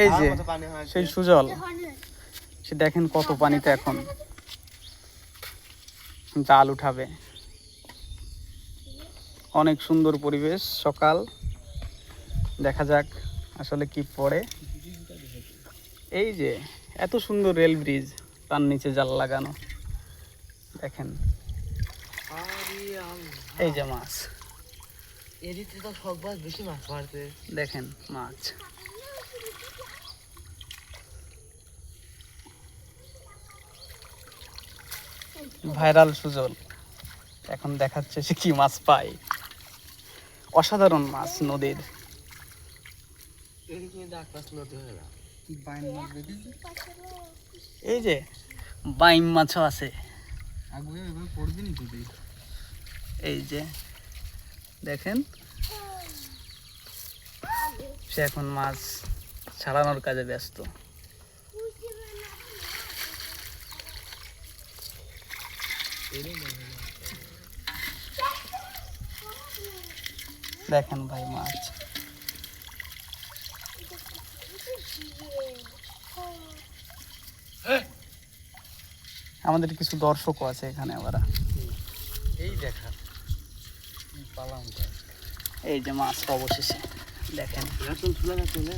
এই যে সেই সুজল। সে দেখেন কত পানিতে এখন। জাল উঠাবে। অনেক সুন্দর পরিবেশ সকাল। দেখা যাক আসলে কি পড়ে। এই যে এত সুন্দর রেল ব্রিজ তার নিচে জাল লাগানো। দেখেন। এই যে মাছ। এদিকে তো সব মাছ বেশি মাছ মারতে দেখেন মাছ। ভাইরাল সুজল। এখন দেখাচ্ছে সে কি মাছ পায়। অসাধারণ মাছ নদীর। এই যে, বাইম মাছও আছে। এই যে, দেখেন। সে এখন মাছ ছাড়ানোর কাজে ব্যস্ত। দেখেন ভাই মাছ। আমাদের কিছু দর্শকও আছে এখানে আবার এই দেখা। পালাম এই যে মাছ অবশেষে। দেখেন। চলে